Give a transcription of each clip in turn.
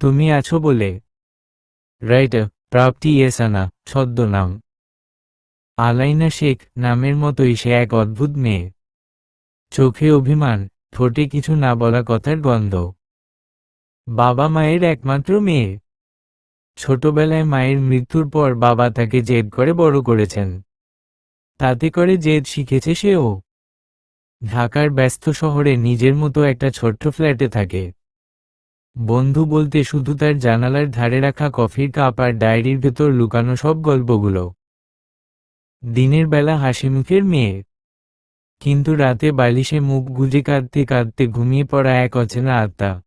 তুমি আছো বলে। রাইট প্রাপ্তি এসানা ছদ্মনাম। আলাইনা শেখ, নামের মতোই সে এক অদ্ভুত মেয়ে। চোখে অভিমান, ঠোঁটে কিছু না বলা কথার গন্ধ। বাবা মায়ের একমাত্র মেয়ে। ছোটবেলায় মায়ের মৃত্যুর পর বাবা তাকে জেদ করে বড় করেছেন। তাতে করে জেদ শিখেছে সেও। ঢাকার ব্যস্ত শহরে নিজের মতো একটা ছোট্ট ফ্ল্যাটে থাকে। বন্ধু বলতে শুধু তার জানালার ধারে রাখা কফির কাপ আর ডায়েরির ভেতর লুকানো সব গল্পগুলো। দিনের বেলা হাসি মুখের মেয়ে। কিন্তু রাতে বালিশে মুখ গুজে কাঁদতে কাঁদতে ঘুমিয়ে পড়া এক অচেনা আত্মা।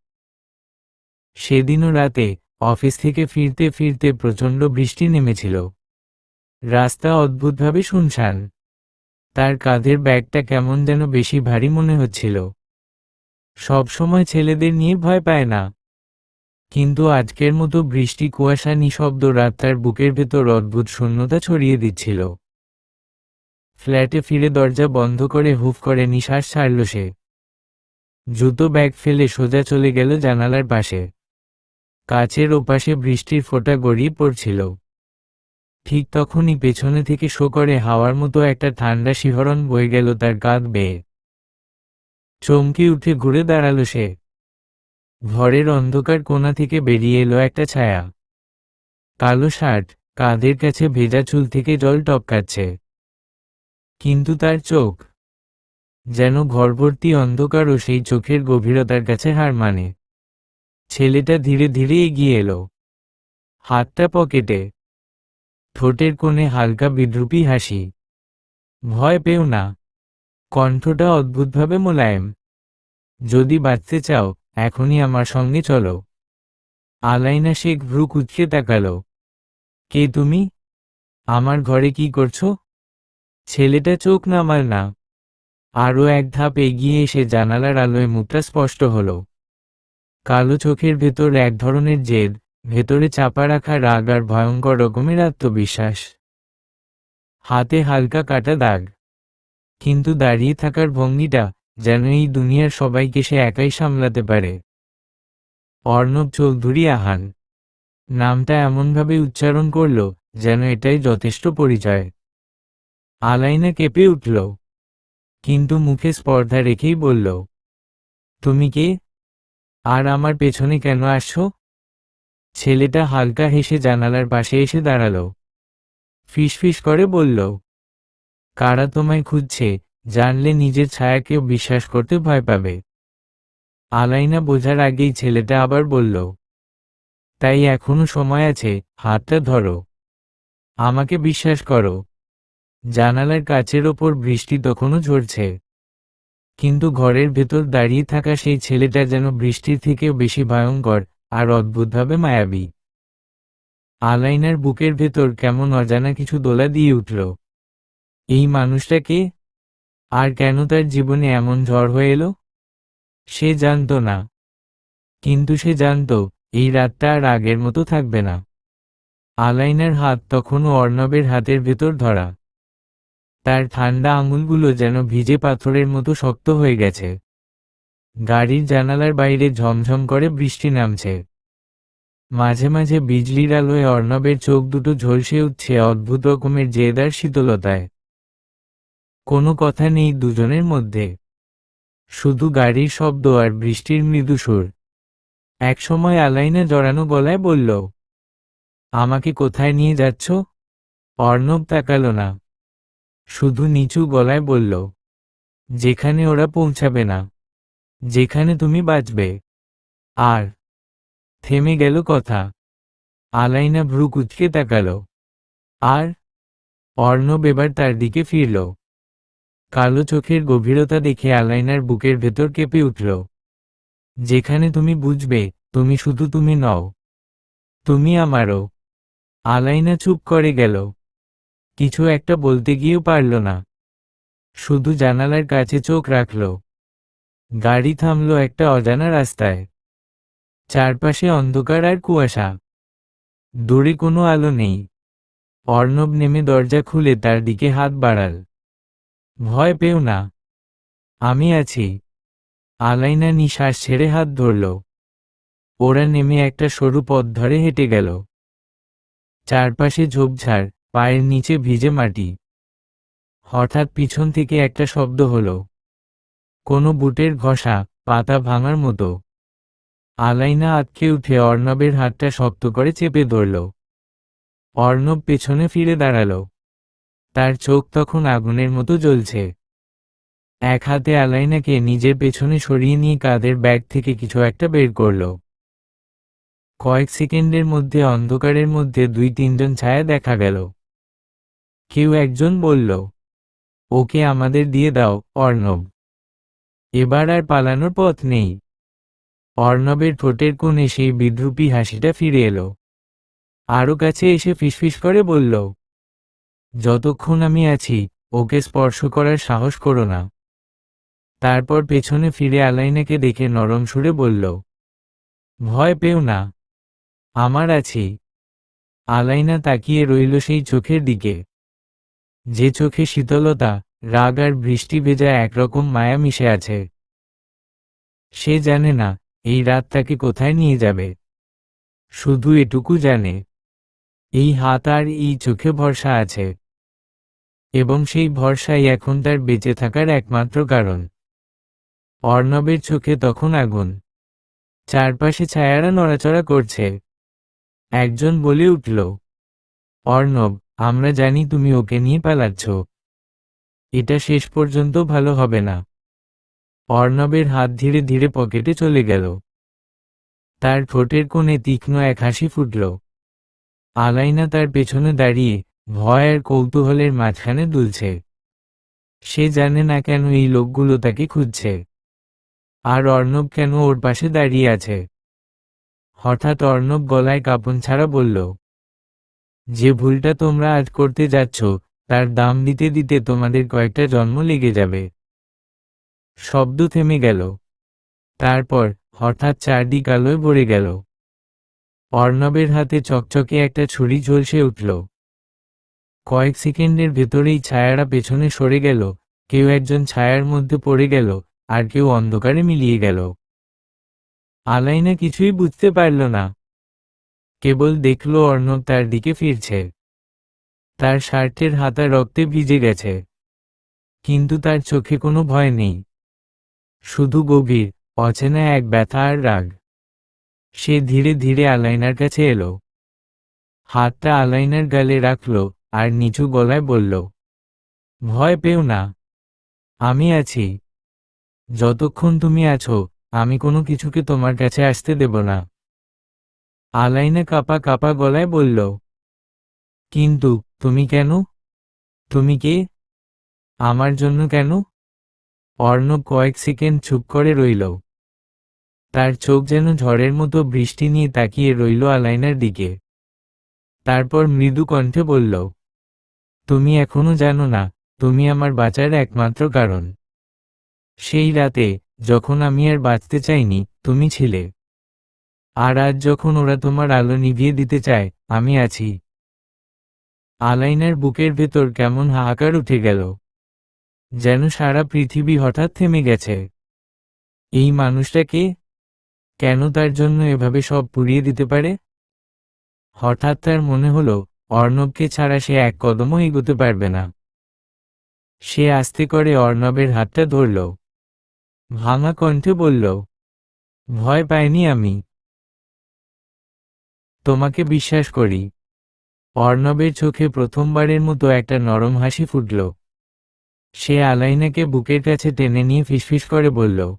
সেদিনও রাতে অফিস থেকে ফিরতে ফিরতে প্রচণ্ড বৃষ্টি নেমেছিল। রাস্তা অদ্ভুতভাবে শুনশান। তার কাঁধের ব্যাগটা কেমন যেন বেশি ভারী মনে হচ্ছিল। সবসময় ছেলেদের নিয়ে ভয় পায় না। কিন্তু আজকের মতো বৃষ্টি কুয়াশা নিঃশব্দ রাত তার বুকের ভেতর অদ্ভুত শূন্যতা ছড়িয়ে দিচ্ছিল। ফ্ল্যাটে ফিরে দরজা বন্ধ করে হুফ করে নিঃশ্বাস ছাড়ল সে। জুতো ব্যাগ ফেলে সোজা চলে গেল জানালার পাশে। কাচের ওপাশে বৃষ্টির ফোঁটা গড়িয়ে পড়ছিল। ঠিক তখনই পেছনে থেকে শো করে হাওয়ার মতো একটা ঠান্ডা শিহরণ বয়ে গেল তার কাঁধ বেয়ে। চমকে উঠে ঘুরে দাঁড়াল সে। ঘরের অন্ধকার কোণা থেকে বেরিয়ে এলো একটা ছায়া। কালো শার্ট, কাঁধের কাছে ভেজা চুল থেকে জল টপকাচ্ছে। কিন্তু তার চোখ যেন ঘরভর্তি অন্ধকার ও সেই চোখের গভীরতার কাছে হার মানে। ছেলেটা ধীরে ধীরে এগিয়ে এলো। হাতটা পকেটে। ঠোঁটের কোণে হালকা বিদ্রুপী হাসি। ভয় পেও না। কণ্ঠটা অদ্ভুতভাবে মোলায়েম। যদি বাঁচতে চাও এখনই আমার সঙ্গে চলো। আলাইনা শেখ ভ্রু কুচকে তাকালো। কে তুমি? আমার ঘরে কি করছ? ছেলেটা চোখ নামাল না। আরও এক ধাপ এগিয়ে এসে জানালার আলোয় মুখটা স্পষ্ট হল। কালো চোখের ভেতর এক ধরনের জেদ, ভেতরে চাপা রাখা রাগ আর ভয়ঙ্কর রকমের আত্মবিশ্বাস। হাতে হালকা কাটা দাগ। কিন্তু দাঁড়িয়ে থাকার ভঙ্গিটা যেন এই দুনিয়ার সবাইকে সে একাই সামলাতে পারে। অর্ণব চৌধুরী আহান, নামটা এমনভাবে উচ্চারণ করল যেন এটাই যথেষ্ট পরিচয়। আলাইনা কেঁপে উঠল, কিন্তু মুখে স্পর্ধা রেখেই বলল, তুমি কে? আর আমার পেছনে কেন আসছো? ছেলেটা হালকা হেসে জানালার পাশে এসে দাঁড়াল। ফিসফিস করে বলল, কারা তোমায় খুঁজছে? জানলে নিজের ছায়াকেও বিশ্বাস করতে ভয় পাবে। আলাইনা বোঝার আগেই ছেলেটা আবার বলল, তাই এখনও সময় আছে, হাতটা ধরো। আমাকে বিশ্বাস করো। জানালার কাচের ওপর বৃষ্টি তখনও ঝরছে। কিন্তু ঘরের ভেতর দাঁড়িয়ে থাকা সেই ছেলেটা যেন বৃষ্টির থেকেও বেশি ভয়ঙ্কর আর অদ্ভুতভাবে মায়াবী। আলাইনার বুকের ভেতর কেমন অজানা কিছু দোলা দিয়ে উঠল, এই মানুষটাকে আর কেন তার জীবনে এমন ঝড় হয়ে এলো? সে জানত না। কিন্তু সে জানত, এই রাতটা আর আগের মতো থাকবে না। আলাইনার হাত তখনও অর্ণবের হাতের ভেতর ধরা। তার ঠান্ডা আঙুলগুলো যেন ভিজে পাথরের মতো শক্ত হয়ে গেছে। গাড়ির জানালার বাইরে ঝমঝম করে বৃষ্টি নামছে। মাঝে মাঝে বিজলির আলোয় অর্ণবের চোখ দুটো ঝলসে উঠছে অদ্ভুত রকমের জেদার শীতলতায়। কোনো কথা নেই দুজনের মধ্যে। শুধু গাড়ির শব্দ আর বৃষ্টির মৃদু সুর। একসময় আলাইনা জড়ানো গলায় বলল, আমাকে কোথায় নিয়ে যাচ্ছ? অর্ণব তাকালো না। শুধু নিচু গলায় বলল, যেখানে ওরা পৌঁছাবে না, যেখানে তুমি বাঁচবে। আর থেমে গেল কথা। আলাইনা ভ্রু কুচকে তাকাল। আর অর্ণব এবার তার দিকে ফিরল। কালো চোখের গভীরতা দেখে আলাইনার বুকের ভেতর কেঁপে উঠল। যেখানে তুমি বুঝবে, তুমি শুধু তুমি নও। তুমি আমারও। আলাইনা চুপ করে গেল। কিছু একটা বলতে গিয়েও পারল না। শুধু জানালার কাছে চোখ রাখল। গাড়ি থামল একটা অজানা রাস্তায়। চারপাশে অন্ধকার আর কুয়াশা। দূরে কোনো আলো নেই। অর্ণব নেমে দরজা খুলে তার দিকে হাত বাড়াল। ভয় পেও না। আমি আছি। আলাইনা নিঃশ্বাস ছেড়ে হাত ধরল। ওরা নেমে একটা সরু পথ ধরে হেঁটে গেল। চারপাশে ঝোপঝাড়, পায়ের নিচে ভিজে মাটি। হঠাৎ পিছন থেকে একটা শব্দ হলো। কোনো বুটের ঘষা, পাতা ভাঙার মতো। আলাইনা আটকে উঠে অর্ণবের হাতটা শক্ত করে চেপে ধরল। অর্ণব পেছনে ফিরে দাঁড়াল। তার চোখ তখন আগুনের মতো জ্বলছে। এক হাতে আলাইনাকে নিজের পেছনে সরিয়ে নিয়ে কাদের ব্যাগ থেকে কিছু একটা বের করল। কয়েক সেকেন্ডের মধ্যে অন্ধকারের মধ্যে দুই তিনজন ছায়া দেখা গেল। কেউ একজন বলল, ওকে আমাদের দিয়ে দাও, অর্ণব। এবার আর পালানোর পথ নেই। অর্ণবের ঠোঁটের কোণে সেই বিদ্রুপী হাসিটা ফিরে এলো। আরও কাছে এসে ফিসফিস করে বলল যতক্ষণ আমি আছি, ওকে স্পর্শ করার সাহস করো না। তারপর পেছনে ফিরে আলাইনাকে দেখে নরম সুরে বলল, ভয় পেও না, আমার আছি আলাইনা তাকিয়ে রইল সেই চোখের দিকে। যে চোখে শীতলতা, রাগ আর বৃষ্টি ভেজা একরকম মায়া মিশে আছে। সে জানে না, এই রাত তাকে কোথায় নিয়ে যাবে। শুধু এটুকু জানে। এই হাত আর এই চোখে ভরসা আছে। এবং সেই ভরসাই এখন তার বেঁচে থাকার একমাত্র কারণ। অর্ণবের চোখে তখন আগুন। চারপাশে ছায়ারা নড়াচড়া করছে। একজন বলে উঠল, অর্ণব, আমরা জানি তুমি ওকে নিয়ে পালাচ্ছ। এটা শেষ পর্যন্ত ভালো হবে না। অর্ণবের হাত ধীরে ধীরে পকেটে চলে গেল। তার ঠোঁটের কোণে তীক্ষ্ণ এক হাসি ফুটল। আলাইনা তার পেছনে দাঁড়িয়ে ভয় আর কৌতূহলের মাঝখানে দুলছে। সে জানে না কেন এই লোকগুলো তাকে খুঁজছে। আর অর্ণব কেন ওর পাশে দাঁড়িয়ে আছে? হঠাৎ অর্ণব গলায় কাপন ছাড়া বলল, যে ভুলটা তোমরা আজ করতে যাচ্ছ, তার দাম দিতে দিতে তোমাদের কয়েকটা জন্ম লেগে যাবে। শব্দ থেমে গেল। তারপর হঠাৎ চারদিক আলোয় ভরে গেল। অর্ণবের হাতে চকচকে একটা ছুরি ঝলসে উঠল। কয়েক সেকেন্ডের ভেতরেই ছায়ারা পেছনে সরে গেল, কেউ একজন ছায়ার মধ্যে পড়ে গেল, আর কেউ অন্ধকারে মিলিয়ে গেল। আলাইনা কিছুই বুঝতে পারল না। কেবল দেখল অর্ণব তার দিকে ফিরছে। তার শার্টের হাতা রক্তে ভিজে গেছে। কিন্তু তার চোখে কোনো ভয় নেই। শুধু গভীর, অচেনা এক ব্যথা আর রাগ। সে ধীরে ধীরে আলাইনার কাছে এলো। হাতটা আলাইনার গালে রাখল আর নিচু গলায় বলল, ভয় পেও না। আমি আছি। যতক্ষণ তুমি আছো, আমি কোনো কিছুকে তোমার কাছে আসতে দেব না। আলাইনা কাপা কাপা গলায় বলল, কিন্তু তুমি কেন? তুমি কে? আমার জন্য কেন? অর্ণব কয়েক সেকেন্ড চুপ করে রইল। তার চোখ যেন ঝড়ের মতো বৃষ্টি নিয়ে তাকিয়ে রইল আলাইনার দিকে। তারপর মৃদু কণ্ঠে বলল তুমি এখনও জানো না, তুমি আমার বাঁচার একমাত্র কারণ। সেই রাতে, যখন আমি আর বাঁচতে চাইনি, তুমি ছিলে। আর আজ যখন ওরা তোমার আলো নিভিয়ে দিতে চায়, আমি আছি। আলাইনার বুকের ভেতর কেমন হাহাকার উঠে গেল। যেন সারা পৃথিবী হঠাৎ থেমে গেছে। এই মানুষটাকে কেন তার জন্য এভাবে সব পুড়িয়ে দিতে পারে? হঠাৎ তার মনে হলো অর্ণবকে ছাড়া সে এক কদমও এগোতে পারবে না। সে আস্তে করে অর্ণবের হাতটা ধরল। ভাঙা কণ্ঠে বলল, ভয় পাইনি আমি। তোমাকে বিশ্বাস করি। অর্ণবের চোখে প্রথমবারের মতো একটা নরম হাসি ফুটল। সে আলাইনাকে বুকের কাছে টেনে নিয়ে ফিসফিস করে বলল,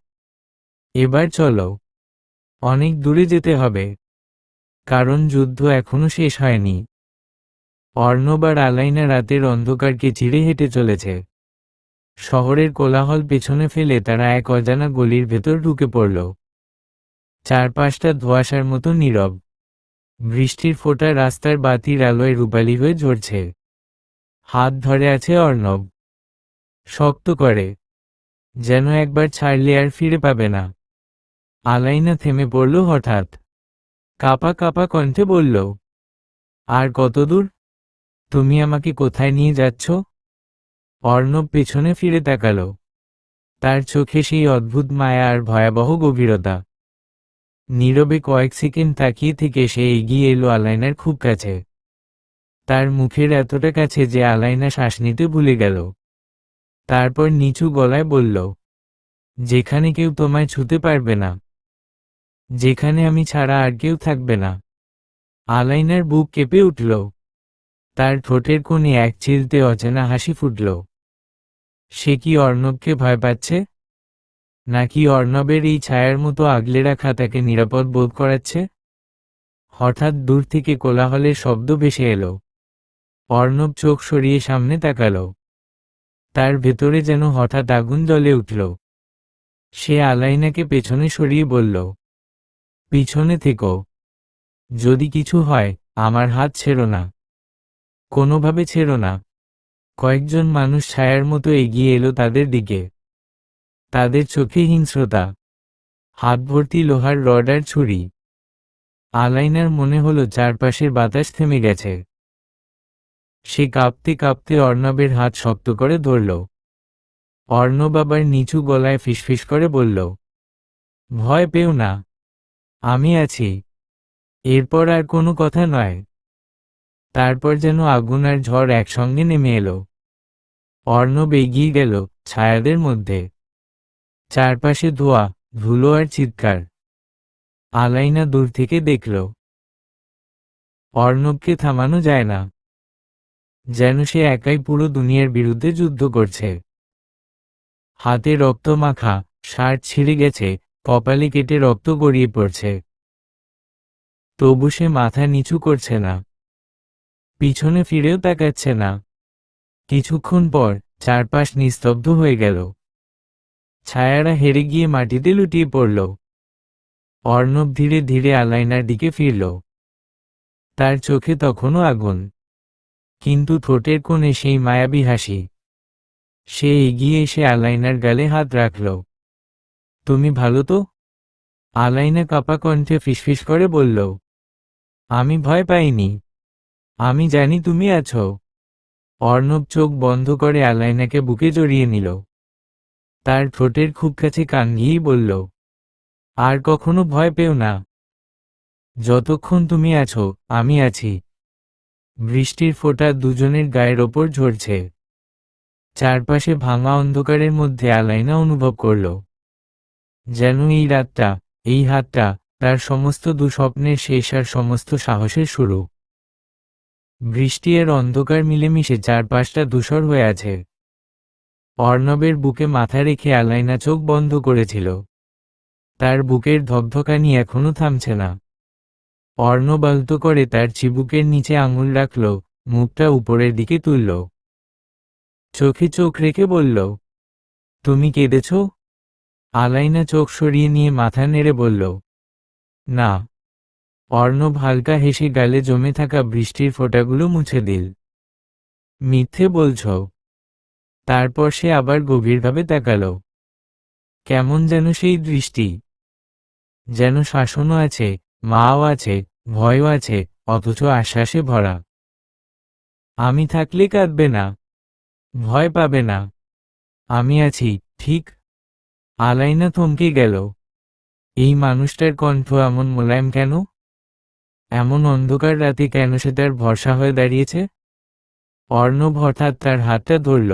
এবার চলো, অনেক দূরে যেতে হবে। কারণ যুদ্ধ এখনও শেষ হয়নি। অর্ণব আর আলাইনা রাতের অন্ধকারকে চিড়ে হেঁটে চলেছে। শহরের কোলাহল পেছনে ফেলে তারা এক অজানা গলির ভেতর ঢুকে পড়ল। চারপাশটা ধোয়াশার মতো নীরব। বৃষ্টির ফোঁটা রাস্তার বাতির আলোয় রূপালী হয়ে ঝরছে। হাত ধরে আছে অর্ণব। শক্ত করে। যেন একবার ছাড়লে আর ফিরে পাবে না। আলাইনা থেমে পড়ল হঠাৎ। কাপা কাপা কণ্ঠে বলল, আর কতদূর? তুমি আমাকে কোথায় নিয়ে যাচ্ছ? অর্ণব পেছনে ফিরে তাকাল। তার চোখে সেই অদ্ভুত মায়া আর ভয়াবহ গভীরতা। নীরবে কয়েক সেকেন্ড তাকিয়ে থেকে সে এগিয়ে এলো আলাইনার খুব কাছে। তার মুখের এতটা কাছে যে আলাইনা শ্বাস নিতে ভুলে গেল। তারপর নিচু গলায় বলল, যেখানে কেউ তোমায় ছুতে পারবে না। যেখানে আমি ছাড়া আর কেউ থাকবে না। আলাইনার বুক কেঁপে উঠল। তার ঠোঁটের কোণে এক চিলতে অচেনা হাসি ফুটল। সে কি অর্ণবকে ভয় পাচ্ছে? নাকি অর্ণবের এই ছায়ার মতো আগলে রাখা তাকে নিরাপদ বোধ করাচ্ছে? হঠাৎ দূর থেকে কোলাহলের শব্দ ভেসে এলো। অর্ণব চোখ সরিয়ে সামনে তাকাল। তার ভেতরে যেন হঠাৎ আগুন জ্বলে উঠল। সে আলাইনাকে পেছনে সরিয়ে বলল, পিছনে থেকো। যদি কিছু হয়, আমার হাত ছেড়ো না। কোনোভাবে ছেড়ো না। কয়েকজন মানুষ ছায়ার মতো এগিয়ে এলো তাদের দিকে। তাদের চোখে হিংস্রতা। হাত ভর্তি লোহার রডার ছুরি। আলাইনার মনে হলো চারপাশের বাতাস থেমে গেছে। সে কাঁপতে কাঁপতে অর্ণবের হাত শক্ত করে ধরল। অর্ণব আবার নিচু গলায় ফিসফিস করে বলল, ভয় পেও না। আমি আছি। এরপর আর কোনো কথা নয়। তারপর যেন আগুন আর ঝড় একসঙ্গে নেমে এলো। অর্ণব এগিয়ে গেল ছায়াদের মধ্যে। চারপাশে ধোয়া, ধুলো আর চিৎকার। আলাইনা দূর থেকে দেখল। অর্ণবকে থামানো যায় না। যেন সে একাই পুরো দুনিয়ার বিরুদ্ধে যুদ্ধ করছে। হাতে রক্ত মাখা, শার্ট ছিঁড়ে গেছে, কপালে কেটে রক্ত গড়িয়ে পড়ছে। তবু সে মাথা নিচু করছে না। পিছনে ফিরেও তাকাচ্ছে না। কিছুক্ষণ পর চারপাশ নিস্তব্ধ হয়ে গেল। ছায়ারা হেরে গিয়ে মাটিতে লুটিয়ে পড়ল। অর্ণব ধীরে ধীরে আলাইনার দিকে ফিরল। তার চোখে তখনও আগুন। কিন্তু ঠোঁটের কোণে সেই মায়াবী হাসি। সে এগিয়ে এসে আলাইনার গালে হাত রাখল। তুমি ভালো তো? আলাইনা কাপা কণ্ঠে ফিসফিস করে বলল। আমি ভয় পাইনি। আমি জানি তুমি আছো। অর্ণব চোখ বন্ধ করে আলাইনাকে বুকে জড়িয়ে নিল। তার ঠোঁটের খুব কাছে কান গিয়েই বলল, আর কখনো ভয় পেও না। যতক্ষণ তুমি আছো, আমি আছি। বৃষ্টির ফোঁটা দুজনের গায়ের ওপর ঝরছে। চারপাশে ভাঙা অন্ধকারের মধ্যে আলাইনা অনুভব করল, যেন এই রাতটা, এই হাতটা, তার সমস্ত দুঃস্বপ্নের শেষ আর সমস্ত সাহসের শুরু। বৃষ্টি এর অন্ধকার মিলেমিশে চারপাশটা ধূসর হয়ে আছে। অর্ণবের বুকে মাথা রেখে আলাইনা চোখ বন্ধ করেছিল। তার বুকের ধকধকানি এখনও থামছে না। অর্ণব আলতো করে তার চিবুকের নিচে আঙুল রাখল, মুখটা উপরের দিকে তুলল। চোখে চোখ রেখে বলল, তুমি কেঁদেছ? আলাইনা চোখ সরিয়ে নিয়ে মাথা নেড়ে বলল, না। অর্ণব হালকা হেসে গালে জমে থাকা বৃষ্টির ফোঁটাগুলো মুছে দিল। মিথ্যে বলছ। তারপর সে আবার গভীরভাবে তাকাল। কেমন যেন সেই দৃষ্টি। যেন শাসনও আছে, মাও আছে, ভয়ও আছে, অথচ আশ্বাসে ভরা। আমি থাকলে কাঁদবে না। ভয় পাবে না। আমি আছি, ঠিক। আলাইনা থমকে গেল। এই মানুষটার কণ্ঠ এমন মোলায়েম কেন? এমন অন্ধকার রাতে কেন সে তার ভরসা হয়ে দাঁড়িয়েছে? অর্ণব হঠাৎ তার হাতটা ধরল।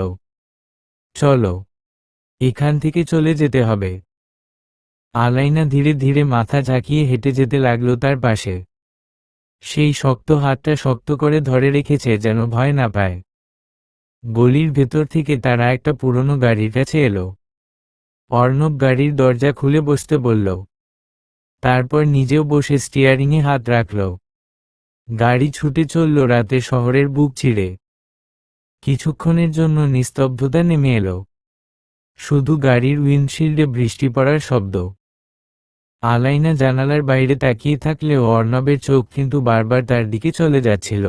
চলো, এখান থেকে চলে যেতে হবে। আলাইনা ধীরে ধীরে মাথা ঝাঁকিয়ে হেঁটে যেতে লাগল তার পাশে। সেই শক্ত হাতটা শক্ত করে ধরে রেখেছে যেন ভয় না পায়। গলির ভেতর থেকে তারা একটা পুরনো গাড়ির কাছে এলো। অর্ণব গাড়ির দরজা খুলে বসতে বলল তারপর নিজেও বসে স্টিয়ারিংয়ে হাত রাখল। গাড়ি ছুটে চলল, রাতে শহরের বুক ছিঁড়ে কিছুক্ষণের জন্য নিস্তব্ধতা নেমে এলো। শুধু গাড়ির উইন্ডশিল্ডে বৃষ্টি পড়ার শব্দ। আলাইনা জানালার বাইরে তাকিয়ে থাকলেও অর্ণবের চোখ কিন্তু বারবার তার দিকে চলে যাচ্ছিল।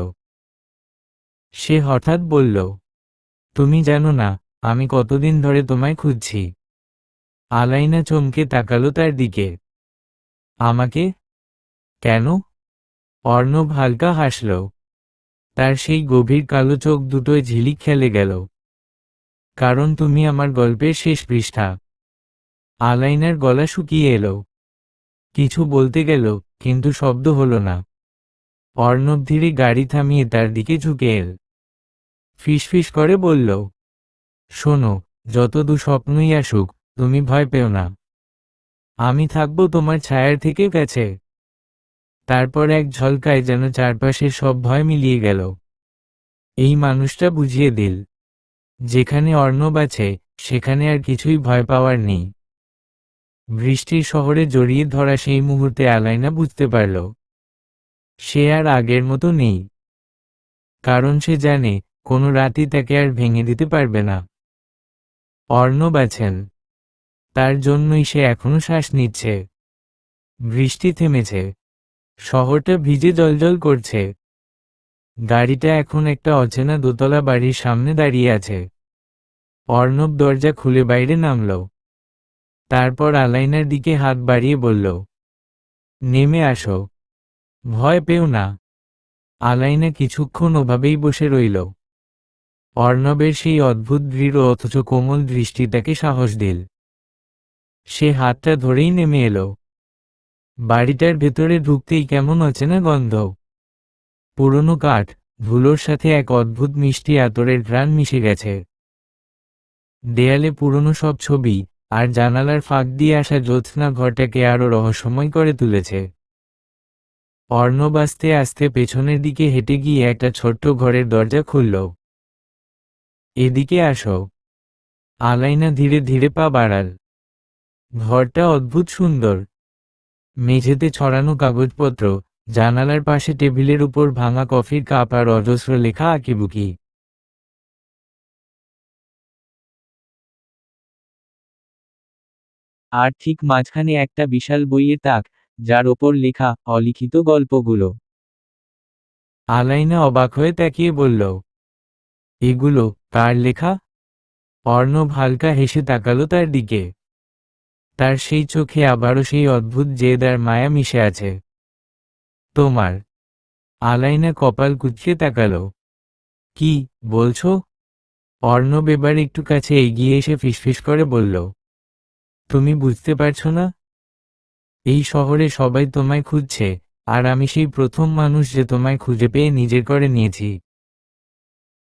সে হঠাৎ বলল, তুমি জানো না, আমি কতদিন ধরে তোমায় খুঁজছি? আলাইনা চমকে তাকালো তার দিকে। আমাকে? কেন? অর্ণব হালকা হাসল। তার সেই গভীর কালো চোখ দুটোয় ঝিলিক খেলে গেল। কারণ তুমি আমার গল্পের শেষ পৃষ্ঠা। আলাইনার গলা শুকিয়ে এলো। কিছু বলতে গেল, কিন্তু শব্দ হলো না। অর্ণব ধীরে গাড়ি থামিয়ে তার দিকে ঝুঁকে এল। ফিসফিস করে বলল, শোনো যত দুঃস্বপ্নই আসুক, তুমি ভয় পেও না। আমি থাকব তোমার ছায়ার থেকে গেছে তারপর এক ঝলকায় যেন চারপাশের সব ভয় মিলিয়ে গেল। এই মানুষটা বুঝিয়ে দিল, যেখানে অর্ণব আছে, সেখানে আর কিছুই ভয় পাওয়ার নেই। বৃষ্টির শহরে জড়িয়ে ধরা সেই মুহূর্তে আলাইনা বুঝতে পারল, সে আর আগের মতো নেই। কারণ সে জানে, কোনো রাতই তাকে আর ভেঙে দিতে পারবে না। অর্ণব আছেন তার জন্যই সে এখনও শ্বাস নিচ্ছে। বৃষ্টি থেমেছে। শহরটা ভিজে জলজল করছে। গাড়িটা এখন একটা অচেনা দোতলা বাড়ির সামনে দাঁড়িয়ে আছে। অর্ণব দরজা খুলে বাইরে নামল। তারপর আলাইনার দিকে হাত বাড়িয়ে বলল, নেমে আসো। ভয় পেও না। আলাইনা কিছুক্ষণ ওভাবেই বসে রইল। অর্ণবের সেই অদ্ভুত দৃঢ় অথচ কোমল দৃষ্টি তাকে সাহস দিল। সে হাতটা ধরেই নেমে এলো। বাড়িটার ভেতরে ঢুকতেই কেমন আছে না গন্ধ। পুরনো কাঠ, ধুলোর সাথে এক অদ্ভুত মিষ্টি আতরের ঘ্রাণ মিশে গেছে। দেয়ালে পুরনো সব ছবি আর জানালার ফাঁক দিয়ে আসা জ্যোৎস্না ঘরটাকে আরও রহস্যময় করে তুলেছে। অর্ণব আস্তে আস্তে পেছনের দিকে হেঁটে গিয়ে একটা ছোট্ট ঘরের দরজা খুলল। এদিকে আসো। আলাইনা ধীরে ধীরে পা বাড়াল। ঘরটা অদ্ভুত সুন্দর। মেঝেতে ছড়ানো কাগজপত্র, জানালার পাশে টেবিলের উপর ভাঙা কফির কাপ আর অজস্র লেখা আঁকিবুকি। আর ঠিক মাঝখানে একটা বিশাল বইয়ের তাক, যার ওপর লেখা অলিখিত গল্পগুলো। আলাইনা অবাক হয়ে তাকিয়ে বলল, এগুলো কার লেখা? অর্ণব হালকা হেসে তাকালো তার দিকে। তার সেই চোখে আবারও সেই অদ্ভুত জেদ আর মায়া মিশে আছে। তোমার আলাইনা কপাল কুচকে তাকালো। কি, বলছো? অর্ণব এবার একটু কাছে এগিয়ে এসে ফিসফিস করে বলল, তুমি বুঝতে পারছ না? এই শহরে সবাই তোমায় খুঁজছে, আর আমি সেই প্রথম মানুষ যে তোমায় খুঁজে পেয়ে নিজের করে নিয়েছি।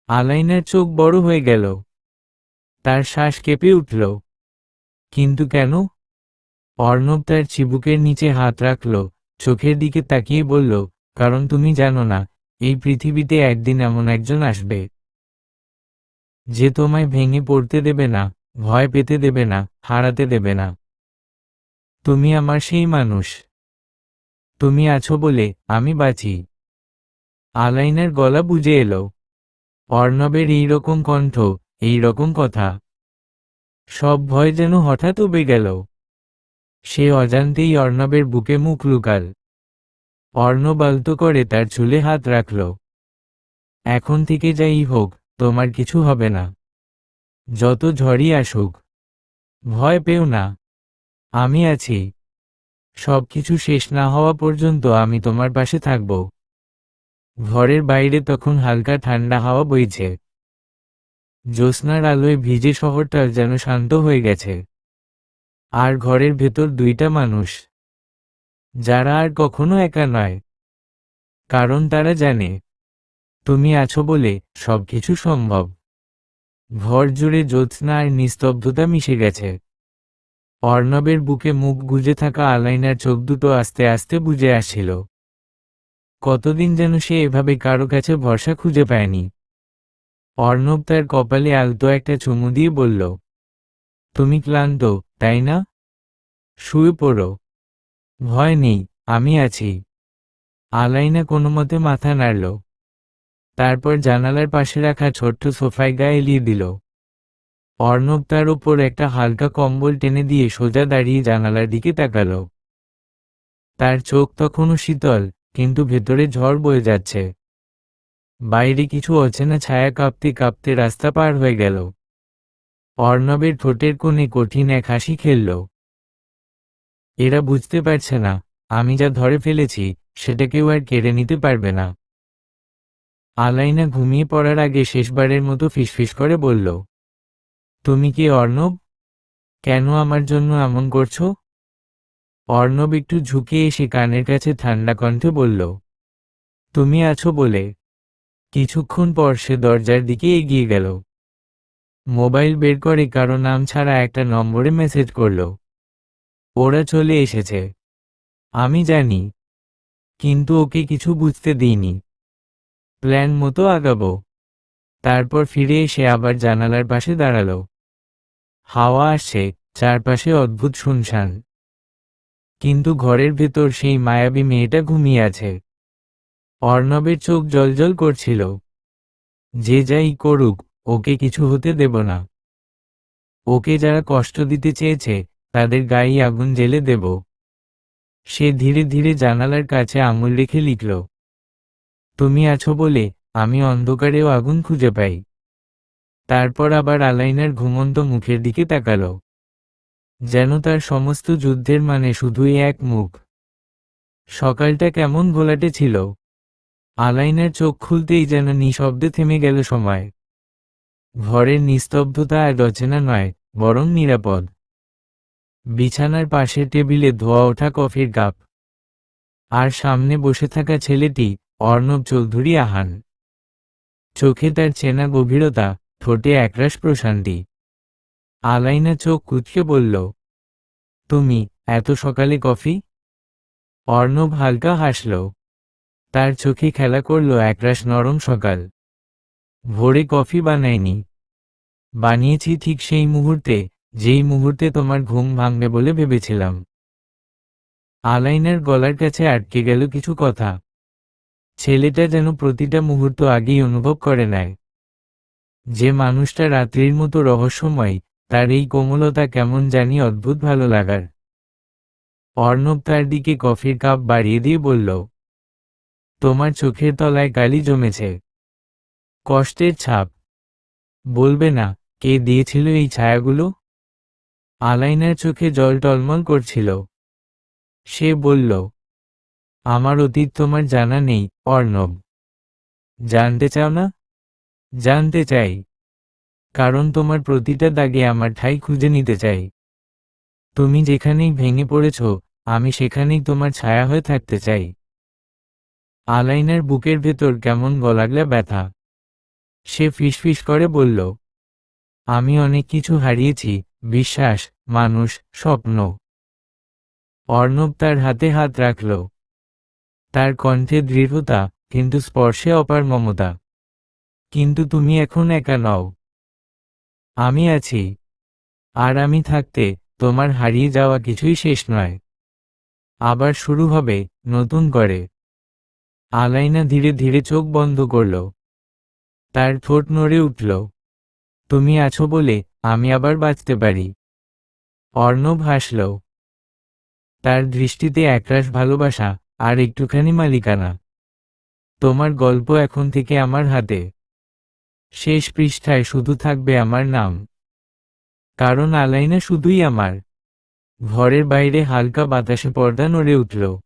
আলাইনার চোখ বড় হয়ে গেল। তার শ্বাস কেঁপে উঠল। কিন্তু কেন? অর্ণব তার চিবুকের নিচে হাত রাখল, চোখের দিকে তাকিয়ে বলল, কারণ তুমি জানো না, এই পৃথিবীতে একদিন এমন একজন আসবে। যে তোমায় ভেঙে পড়তে দেবে না, ভয় পেতে দেবে না, হারাতে দেবে না। তুমি আমার সেই মানুষ। তুমি আছো বলে আমি বাঁচি। আলাইনার গলা বুঝে এলো। অর্ণবের এই রকম কণ্ঠ, এই রকম কথা। সব ভয় যেন হঠাৎ উবে গেল। সে অজান্তেই অর্ণবের বুকে মুখ লুকাল। অর্ণব আলতো করে তার চুলে হাত রাখল। এখন থেকে যাই হোক, তোমার কিছু হবে না। যত ঝড়ই আসুক। ভয় পেও না। আমি আছি। সব কিছু শেষ না হওয়া পর্যন্ত আমি তোমার পাশে থাকব। ঘরের বাইরে তখন হালকা ঠান্ডা হাওয়া বইছে। জ্যোৎস্নার আলোয় ভিজে শহরটা যেন শান্ত হয়ে গেছে। আর ঘরের ভেতর দুইটা মানুষ। যারা আর কখনো একা নয়। কারণ তারা জানে, তুমি আছো বলে সবকিছু সম্ভব। ঘর জুড়ে জ্যোৎস্না আর নিস্তব্ধতা মিশে গেছে। অর্ণবের বুকে মুখ গুজে থাকা আলাইনার চোখ দুটো আস্তে আস্তে বুঝে আসছিল। কতদিন যেন সে এভাবে কারও কাছে ভরসা খুঁজে পায়নি। অর্ণব তার কপালে আলতো একটা চুমু দিয়ে বলল তুমি ক্লান্ত, তাই না? শুয়ে পড়ো। ভয় নেই, আমি আছি। আলাইনা কোনো মতে মাথা নাড়ল। তারপর জানালার পাশে রাখা ছোট্ট সোফায় গায়ে এলিয়ে দিল। অর্ণব তার ওপর একটা হালকা কম্বল টেনে দিয়ে সোজা দাঁড়িয়ে জানালার দিকে তাকাল। তার চোখ তখনও শীতল, কিন্তু ভেতরে ঝড় বয়ে যাচ্ছে। বাইরে কিছু অচেনা ছায়া কাঁপতে কাঁপতে রাস্তা পার হয়ে গেল। অর্ণবের ঠোঁটের কোণে কঠিন এক হাসি খেলল। এরা বুঝতে পারছে না, আমি যা ধরে ফেলেছি সেটা কেউ আর কেড়ে নিতে পারবে না। আলাইনা ঘুমিয়ে পড়ার আগে শেষবারের মতো ফিসফিস করে বলল, তুমি কি অর্ণব? কেন আমার জন্য এমন করছ? অর্ণব একটু ঝুঁকে এসে কানের কাছে ঠান্ডা কণ্ঠে বলল, তুমি আছো বলে। কিছুক্ষণ পর সে দরজার দিকে এগিয়ে গেল। মোবাইল বের করে কারও নাম ছাড়া একটা নম্বরে মেসেজ করল। ওরা চলে এসেছে। আমি জানি। কিন্তু ওকে কিছু বুঝতে দিইনি। প্ল্যান মতো আগাবো। তারপর ফিরে এসে আবার জানালার পাশে দাঁড়াল। হাওয়া আসছে, চারপাশে অদ্ভুত শুনশান। কিন্তু ঘরের ভেতর সেই মায়াবী মেয়েটা ঘুমিয়ে আছে। অর্ণবের চোখ জলজল করছিল। যে যাই করুক ওকে কিছু হতে দেব না। ওকে যারা কষ্ট দিতে চেয়েছে, তাদের গায়ে আগুন জেলে দেব। সে ধীরে ধীরে জানালার কাছে আঙুল রেখে লিখল, তুমি আছো বলে আমি অন্ধকারেও আগুন খুঁজে পাই। তারপর আবার আলাইনার ঘুমন্ত মুখের দিকে তাকালো, যেন তার সমস্ত যুদ্ধের মানে শুধুই এক মুখ। সকালটা কেমন ঘোলাটে ছিল। আলাইনার চোখ খুলতেই যেন নিঃশব্দে থেমে গেল সময়। ঘরের নিস্তব্ধতা আর রচনা নয়, বরং নিরাপদ। বিছানার পাশের টেবিলে ধোয়া ওঠা কফির কাপ। আর সামনে বসে থাকা ছেলেটি, অর্ণব চৌধুরী আহান। চোখে তার চেনা গভীরতা, ঠোঁটে একরাশ প্রশান্তি। আলাইনা চোখ কুচকে বলল, তুমি, এত সকালে কফি? অর্ণব হালকা হাসল। তার চোখে খেলা করল একরাশ নরম সকাল। ভোরে কফি বানায়নি বানিয়েছি ঠিক সেই মুহূর্তে, যেই মুহূর্তে তোমার ঘুম ভাঙবে বলে ভেবেছিলাম। আলাইনার গলার কাছে আটকে গেল কিছু কথা। ছেলেটা যেন প্রতিটা মুহূর্ত আগেই অনুভব করে নেয় যে মানুষটা রাত্রির মতো রহস্যময়, তার এই কোমলতা কেমন জানি অদ্ভুত ভালো লাগার। অর্ণব তার দিকে কফির কাপ বাড়িয়ে দিয়ে বলল, তোমার চোখের তলায় কালি জমেছে। কষ্টের ছাপ। বলবে না, কে দিয়েছিল এই ছায়াগুলো? আলাইনার চোখে জল টলমল করছিল। সে বলল, আমার অতীত তোমার জানা নেই, অর্ণব। জানতে চাও না? জানতে চাই, কারণ তোমার প্রতিটা দাগে আমার ঠাই খুঁজে নিতে চাই। তুমি যেখানেই ভেঙে পড়েছ, আমি সেখানেই তোমার ছায়া হয়ে থাকতে চাই। আলাইনার বুকের ভেতর কেমন গলাগলা ব্যথা। সে ফিসফিস করে বলল, আমি অনেক কিছু হারিয়েছি, বিশ্বাস, মানুষ, স্বপ্ন। অর্ণব তার হাতে হাত রাখল। তার কণ্ঠে দৃঢ়তা, কিন্তু স্পর্শে অপার মমতা। কিন্তু তুমি এখন একা নও। আমি আছি। আর আমি থাকতে, তোমার হারিয়ে যাওয়া কিছুই শেষ নয়। আবার শুরু হবে, নতুন করে। আলাইনা ধীরে ধীরে চোখ বন্ধ করল। তার ঠোঁট নড়ে উঠল। তুমি আছো বলে আমি আবার বাঁচতে পারি। অর্ণব হাসল। তার দৃষ্টিতে একরাশ ভালোবাসা আর একটুখানি মালিকানা। তোমার গল্প এখন থেকে আমার হাতে। শেষ পৃষ্ঠায় শুধু থাকবে আমার নাম। কারণ আলাইনা শুধুই আমার। ঘরের বাইরে হালকা বাতাসে পর্দা নড়ে উঠল।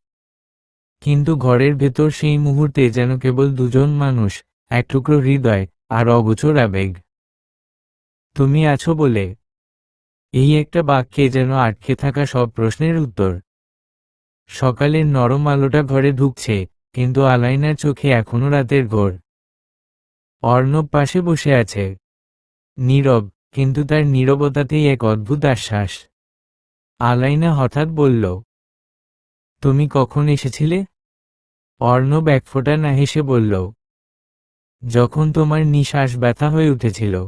কিন্তু ঘরের ভেতর সেই মুহূর্তে যেন কেবল দুজন মানুষ এক টুকরো হৃদয় আর অগোচর আবেগ। তুমি আছো বলে। এই একটা বাক্যে যেন আটকে থাকা সব প্রশ্নের উত্তর। সকালের নরম আলোটা ঘরে ঢুকছে, কিন্তু আলাইনার চোখে এখনও রাতের ঘোর। অর্ণব পাশে বসে আছে। নীরব, কিন্তু তার নীরবতাতেই এক অদ্ভুত আশ্বাস। আলাইনা হঠাৎ বলল, তুমি কখন এসেছিলে? অর্ণব এক ফোঁটা না হেসে বলল যখন তোমার নিঃশ্বাস ব্যথা হয়ে উঠেছিল।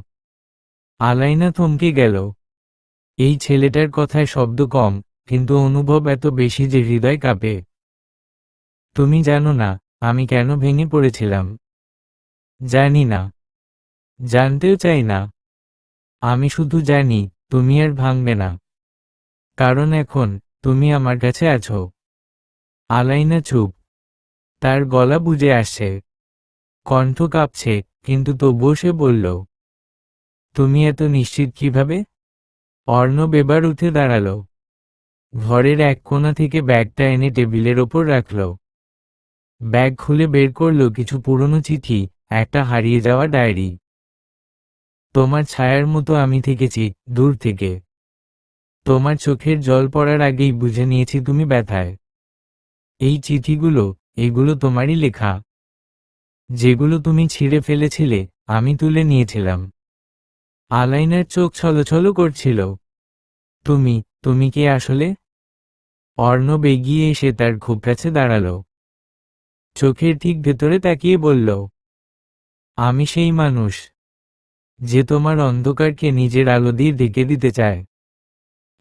আলাইনা থমকে গেল। এই ছেলেটার কথায় শব্দ কম, কিন্তু অনুভব এত বেশি যে হৃদয় কাঁপে। তুমি জানো না, আমি কেন ভেঙে পড়েছিলাম। জানি না। জানতেও চাই না। আমি শুধু জানি, তুমি আর ভাঙবে না। কারণ এখন, তুমি আমার কাছে আছো। আলাইনা চুপ। তার গলা বুঝে আসছে। কণ্ঠ কাঁপছে, কিন্তু তবুও সে বলল, তুমি এত নিশ্চিত কীভাবে? অর্ণব এবার উঠে দাঁড়াল। ঘরের এক কোণা থেকে ব্যাগটা এনে টেবিলের ওপর রাখল। ব্যাগ খুলে বের করল কিছু পুরনো চিঠি, একটা হারিয়ে যাওয়া ডায়েরি। তোমার ছায়ার মতো আমি থেকেছি, দূর থেকে। তোমার চোখের জল পড়ার আগেই বুঝে নিয়েছি তুমি ব্যথায়। এই চিঠিগুলো, এগুলো তোমারই লেখা। যেগুলো তুমি ছিঁড়ে ফেলেছিলে, আমি তুলে নিয়েছিলাম। আলাইনার চোখ ছলছল করছিল। তুমি তুমি কে আসলে? অর্ণব এগিয়ে এসে তার খুব কাছে দাঁড়াল। চোখের ঠিক ভেতরে তাকিয়ে বলল, আমি সেই মানুষ, যে তোমার অন্ধকারকে নিজের আলো দিয়ে ঢেকে দিতে চায়।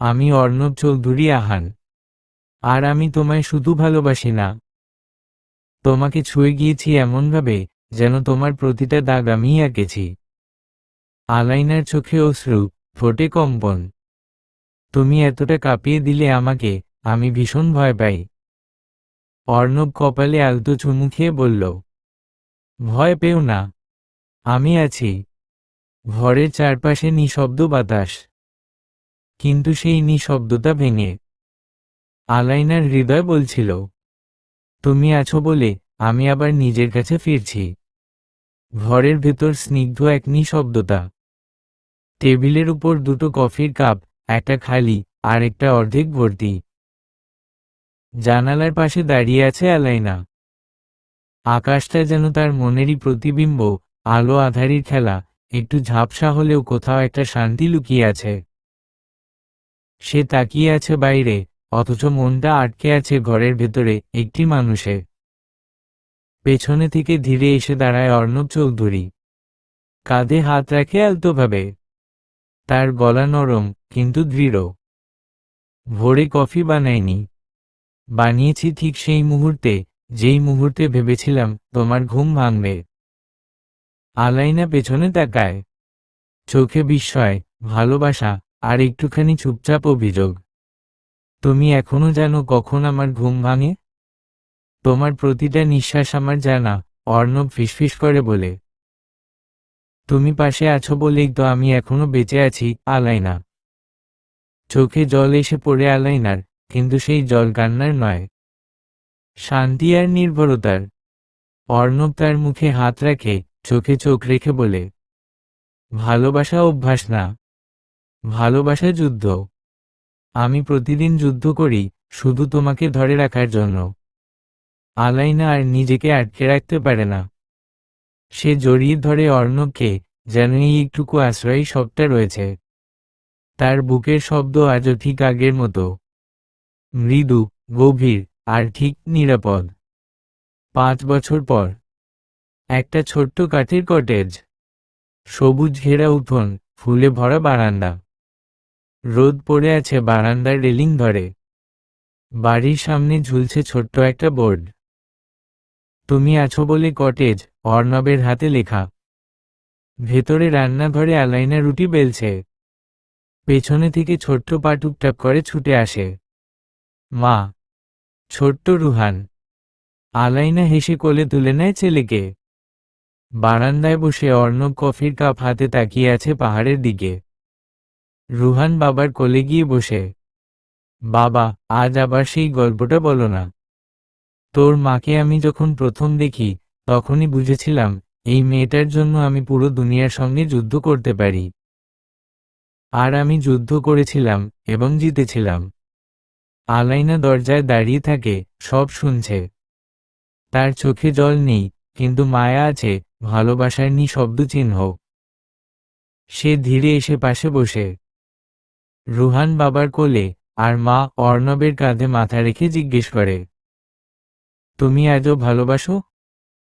আমি অর্ণব চৌধুরী আহান। আর আমি তোমায় শুধু ভালোবাসি না তোমাকে ছুঁয়ে গিয়েছি এমনভাবে, যেন তোমার প্রতিটা দাগ আমি আঁকেছি আলাইনার চোখে অশ্রু, ফোটে কম্পন। তুমি এতটা কাঁপিয়ে দিলে আমাকে, আমি ভীষণ ভয় পাই। অর্ণব কপালে আলতো চুমু খেয়ে বলল, ভয় পেও না, আমি আছি। ঘরের চারপাশে নিঃশব্দ বাতাস। কিন্তু সেই নিঃশব্দতা ভেঙে। আলাইনার হৃদয় বলছিল তুমি আছো বলে আমি আবার নিজের কাছে ফিরছি। ঘরের ভেতর স্নিগ্ধ এক নিঃশব্দতা। টেবিলের উপর দুটো কফির কাপ, একটা খালি আর একটা অর্ধেক ভর্তি। জানালার পাশে দাঁড়িয়ে আছে আলাইনা আকাশটা যেন তার মনেরই প্রতিবিম্ব, আলো আধারির খেলা, একটু ঝাপসা হলেও কোথাও একটা শান্তি লুকিয়ে আছে। সে তাকিয়ে আছে বাইরে অথচ মনটা আটকে আছে ঘরের ভেতরে, একটি মানুষে পেছনে থেকে ধীরে এসে দাঁড়ায় অর্ণব চৌধুরী। কাঁধে হাত রাখে আলতোভাবে। তার গলা নরম, কিন্তু দৃঢ়। ভোরে কফি বানায়নি। বানিয়েছি ঠিক সেই মুহূর্তে, যেই মুহূর্তে ভেবেছিলাম, তোমার ঘুম ভাঙবে। আলাইনা পেছনে তাকায়। চোখে বিস্ময়, ভালোবাসা, আর একটুখানি চুপচাপ অভিযোগ। তুমি এখনও জানো কখন আমার ঘুম ভাঙে? তোমার প্রতিটা নিঃশ্বাস আমার জানা, অর্ণব ফিসফিস করে বলে। তুমি পাশে আছো বলেই তো আমি এখনও বেঁচে আছি, আলাইনা। চোখে জল এসে পড়ে আলাইনার, কিন্তু সেই জল কান্নার নয়। শান্তি আর নির্ভরতার। অর্ণব তার মুখে হাত রাখে, চোখে চোখ রেখে বলে, ভালোবাসা অভ্যাস না। ভালোবাসা যুদ্ধ। আমি প্রতিদিন যুদ্ধ করি, শুধু তোমাকে ধরে রাখার জন্য। আলাইনা আর নিজেকে আটকে রাখতে পারে না। সে জড়িয়ে ধরে অর্ণবকে, যেন এই একটুকু আশ্রয়ই সবটা রয়েছে। তার বুকের শব্দ আজও ঠিক আগের মতো। মৃদু, গভীর, আর ঠিক নিরাপদ। পাঁচ বছর পর। একটা ছোট্ট কাঠের কটেজ। সবুজ ঘেরা উঠোন, ফুলে ভরা বারান্দা। রোদ পড়ে আছে বারান্দার রেলিং ধরে। বাড়ির সামনে ঝুলছে ছোট্ট একটা বোর্ড। তুমি আছো বলে কটেজ, অর্ণবের হাতে লেখা। ভেতরে রান্নাঘরে আলাইনা রুটি বেলছে। পেছনে থেকে ছোট্ট পা টুকটাপ করে ছুটে আসে। মা, ছোট্ট রুহান। আলাইনা হেসে কোলে তুলে নেয় ছেলেকে। বারান্দায় বসে অর্ণব কফির কাপ হাতে তাকিয়ে আছে পাহাড়ের দিকে। রুহান বাবার কোলে গিয়ে বসে, বাবা, আজ আবার সেই গল্পটা বলো না। তোর মাকে আমি যখন প্রথম দেখি, তখনই বুঝেছিলাম, এই মেয়েটার জন্য আমি পুরো দুনিয়ার সঙ্গে যুদ্ধ করতে পারি। আর আমি যুদ্ধ করেছিলাম এবং জিতেছিলাম। আলাইনা দরজায় দাঁড়িয়ে থাকে, সব শুনছে। তার চোখে জল নেই, কিন্তু মায়া আছে, ভালোবাসার নি শব্দ চিহ্ন সে ধীরে এসে পাশে বসে। রুহান বাবার কোলে আর মা অর্ণবের কাঁধে মাথা রেখে জিজ্ঞেস করে, তুমি আজও ভালোবাসো?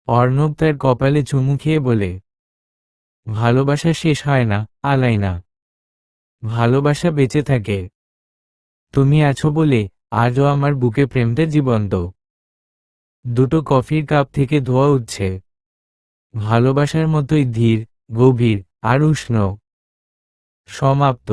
অর্ণব তার কপালে চুমু খেয়ে বলে, ভালোবাসা শেষ হয় না, আলাই না। ভালোবাসা বেঁচে থাকে। তুমি আছো বলে আজও আমার বুকে প্রেমটা জীবন্ত। দুটো কফির কাপ থেকে ধোয়া উঠছে। ভালোবাসার মতোই ধীর, গভীর আর উষ্ণ। সমাপ্ত।